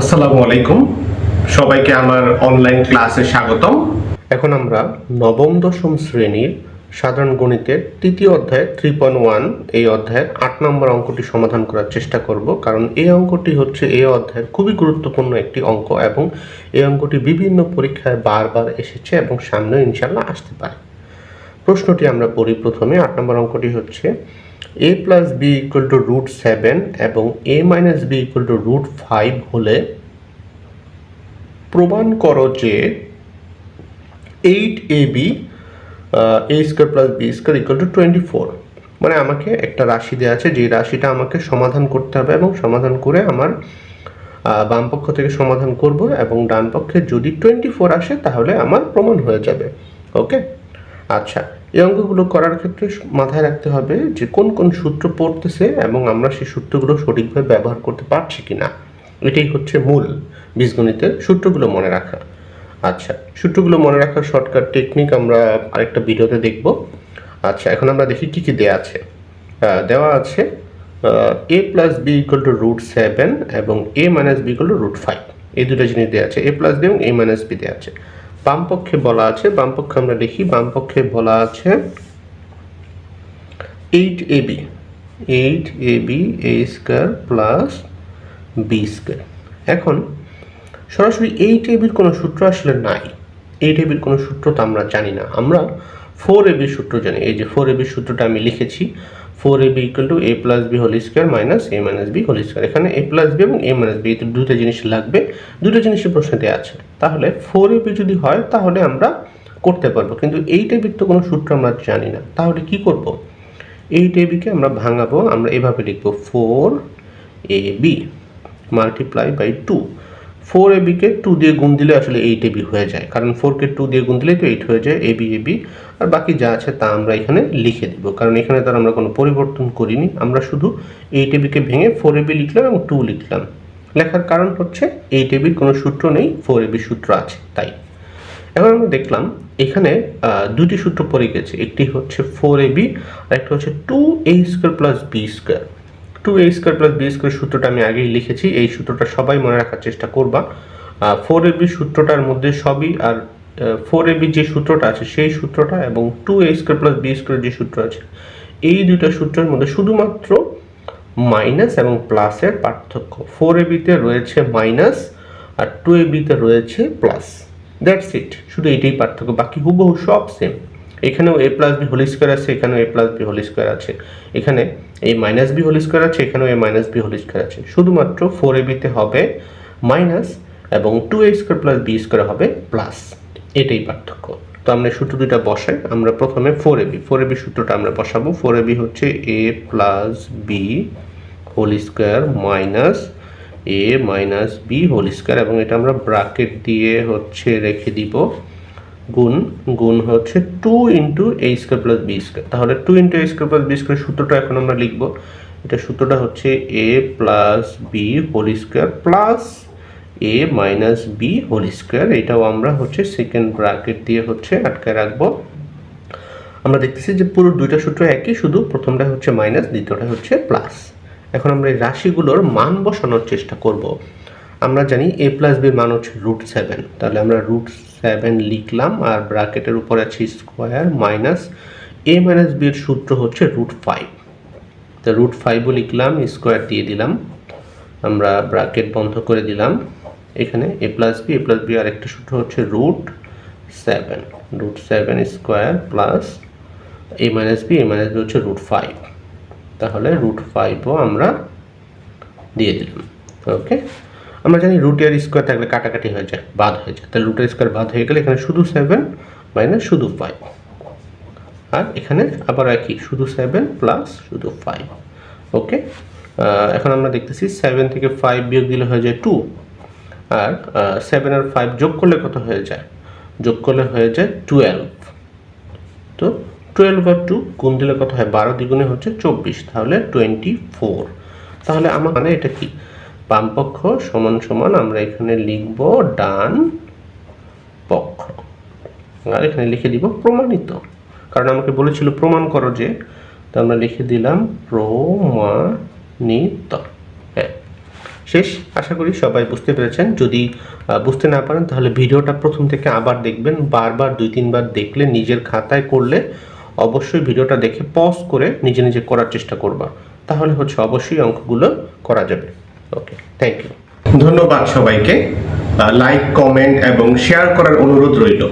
আসসালামু আলাইকুম। সবাইকে আমার অনলাইন ক্লাসে স্বাগতম। এখন আমরা নবম, দশম শ্রেণির সাধারণ গণিতের তৃতীয় অধ্যায় থ্রি পয়েন্ট ওয়ান এই অধ্যায়ের আট নম্বর অঙ্কটি সমাধান করার চেষ্টা করব। কারণ এই অঙ্কটি হচ্ছে এই অধ্যায়ের খুবই গুরুত্বপূর্ণ একটি অঙ্ক এবং এই অঙ্কটি বিভিন্ন পরীক্ষায় বারবার এসেছে এবং সামনেও ইনশাল্লাহ আসতে পারে। প্রশ্নটি আমরা পড়ি প্রথমে। আট নম্বর অঙ্কটি হচ্ছে A plus B equal to root seven এবং A minus B equal to root five হলে প্রমাণ করো যে eight A B A square plus B square equal to twenty four মানে আমাকে একটা রাশি দেওয়া আছে, যে রাশিটা আমাকে সমাধান করতে হবে এবং সমাধান করে আমার বাম পক্ষ থেকে সমাধান করব এবং ডান পক্ষে যদি টোয়েন্টি ফোর আসে তাহলে আমার প্রমাণ হয়ে যাবে। ওকে? আচ্ছা এই অঙ্কগুলো করার ক্ষেত্রে মাথায় রাখতে হবে যে কোন কোন সূত্র পড়তেছে এবং আমরা সেই সূত্রগুলো সঠিকভাবে ব্যবহার করতে পারছি কি না এটাই হচ্ছে মূল। বীজগণিতের সূত্রগুলো মনে রাখা। আচ্ছা সূত্রগুলো মনে রাখার শর্টকাট টেকনিক আমরা আরেকটা ভিডিওতে দেখব। আচ্ছা এখন আমরা দেখি কী কী দেওয়া আছে। দেওয়া আছে A plus B equal to root seven এবং A minus B equal to root five এই দুটো জিনিস দেওয়া আছে এ প্লাস বি এবং এ মাইনাস বি দেওয়া আছে। বামপক্ষে বলা আছে, বাম পক্ষে আমরা দেখি, বাম পক্ষে বলা আছে eight A B eight A B A square plus B square এখন সরাসরি এই টেবিল কোনো সূত্র আসলে নাই। এই টেবিল কোনো সূত্র তো আমরা জানি না। আমরা ফোর এ সূত্র জানি। এই যে ফোর এ সূত্রটা আমি লিখেছি four A B equal to A plus B whole square minus A minus B whole square এখানে এ প্লাস বি এবং এ মাইনাস বি দুটো জিনিস লাগবে দুটো জিনিসের প্রশ্ন দেওয়া আছে। তাহলে ফোর এ বি যদি হয়, তাহলে আমরা করতে পারব। কিন্তু এই টেবিল তো কোনো সূত্র আমরা জানি না। তাহলে কি করব? এই টেবিলকে আমরা ভাঙাবো, আমরা এভাবে লিখব four A B multiply by two four এবিকে two দিয়ে গুণ দিলে আসলে এইট এ বি হয়ে যায়। কারণ ফোরকে টু দিয়ে গুণ দিলে তো এইট হয়ে যায় এ বি এ বি আর বাকি যা আছে তা আমরা এখানে লিখে দিব। কারণ এখানে তো আর আমরা কোনো পরিবর্তন করিনি। আমরা শুধু এইট এ বিকে ভেঙে ফোর এ বি লিখলাম এবং টু লিখলাম। লেখার কারণ হচ্ছে এইট এ বির কোনো সূত্র নেই ফোর এবি সূত্র আছে, তাই। এখন আমরা দেখলাম এখানে দুটি সূত্র পড়ে গেছে। একটি হচ্ছে ফোর এবি আর একটা হচ্ছে two A square plus B square two A square plus B square সূত্রটা আমি আগেই লিখেছি, এই সূত্রটা সবাই মনে রাখার চেষ্টা করবা। ফোর এ বি সূত্রটার মধ্যে সবই আর ফোর এ বি যে সূত্রটা আছে সেই সূত্রটা এবং two A square plus B square যে সূত্র আছে, এই দুইটা সূত্রের মধ্যে শুধুমাত্র মাইনাস এবং প্লাসের পার্থক্য। ফোর এ বিতে রয়েছে মাইনাস আর টু এ বিতে রয়েছে প্লাস দ্যাটস ইট শুধু এটাই পার্থক্য, বাকি হুবহু সব সেম এখানেও A plus B whole square আছে, এখানেও A plus B whole square আছে। এখানে এই মাইনাস বি হোল স্কোয়ার আছে, এখানেও A minus B whole square আছে। শুধুমাত্র ফোর এ বিতে হবে মাইনাস এবং two A square plus B square হবে প্লাস এটাই পার্থক্য। তো আমরা সূত্র দুইটা বসাই, আমরা প্রথমে four A B four A B সূত্রটা আমরা বসাবো। ফোর এ বি হচ্ছে A plus B whole square minus A minus B whole square এবং এটা আমরা ব্রাকেট দিয়ে হচ্ছে রেখে দিব। গুণ গুণ হচ্ছে two into A square plus B square তাহলে two into A square plus B square সূত্রটা এখন আমরা লিখব। এটা সূত্রটা হচ্ছে A plus B whole square plus A minus B whole square এটাও আমরা হচ্ছে সেকেন্ড ব্রাকেট দিয়ে হচ্ছে আটকে রাখব। আমরা দেখতেছি যে পুরো দুইটা সূত্র একই, শুধু প্রথমটা হচ্ছে মাইনাস দ্বিতীয়টা হচ্ছে প্লাস এখন আমরা এই রাশিগুলোর মান বসানোর চেষ্টা করব। আমরা জানি এ প্লাস বির মান হচ্ছে রুট সেভেন তাহলে আমরা রুট সেভেন লিখলাম, আর ব্র্যাকেটের উপর আছে স্কোয়ার মাইনাস এ মাইনাস বির সূত্র হচ্ছে রুট ফাইভ তো রুট ফাইভও লিখলাম স্কোয়ার দিয়ে দিলাম। আমরা ব্র্যাকেট বন্ধ করে দিলাম। এখানে A plus B A plus B আর একটা সূত্র হচ্ছে root seven root seven square plus A minus B A minus B হচ্ছে রুট ফাইভ তাহলে রুট ফাইভও আমরা দিয়ে দিলাম। ওকে আমরা জানি রুটের স্কোয়ার থাকলে কাটাকাটি হয়ে যায়, বাদ হয়ে যায়। তাহলে রুটের স্কোয়ার বাদ হয়ে গেলে এখানে শুধু সেভেন মাইনাস শুধু ফাইভ আর এখানে আবার একই, শুধু সেভেন প্লাস শুধু ফাইভ ওকে এখন আমরা দেখতেছি সেভেন থেকে ফাইভ বিয়োগ দিলে হয়ে যায় টু আর সেভেন আর ফাইভ যোগ করলে কত হয়ে যায়? যোগ করলে হয়ে যায় টুয়েলভ তো টুয়েলভ আর টু গুণ দিলে কত হয়? বারো দ্বিগুণে হচ্ছে চব্বিশ, তাহলে টোয়েন্টি ফোর তাহলে আমার মানে এটা কি? বামপক্ষ সমান সমান আমরা এখানে লিখব ডান পক্ষ। আর এখানে লিখে দিব প্রমাণিত। কারণ আমাকে বলেছিল প্রমাণ করো যে, তো আমরা লিখে দিলাম প্রমাণিত। হ্যাঁ। শেষ। আশা করি সবাই বুঝতে পেরেছেন। যদি বুঝতে না পারেন, তাহলে ভিডিওটা প্রথম থেকে আবার দেখবেন, বারবার দুই, তিনবার দেখলে, নিজের খাতায় করলে অবশ্যই ভিডিওটা দেখে পজ করে নিজে নিজে করার চেষ্টা করবা। তাহলে হচ্ছে অবশ্যই অঙ্কগুলো করা যাবে। ওকে থ্যাংক ইউ ধন্যবাদ সবাইকে। লাইক কমেন্ট এবং শেয়ার করার অনুরোধ রইল।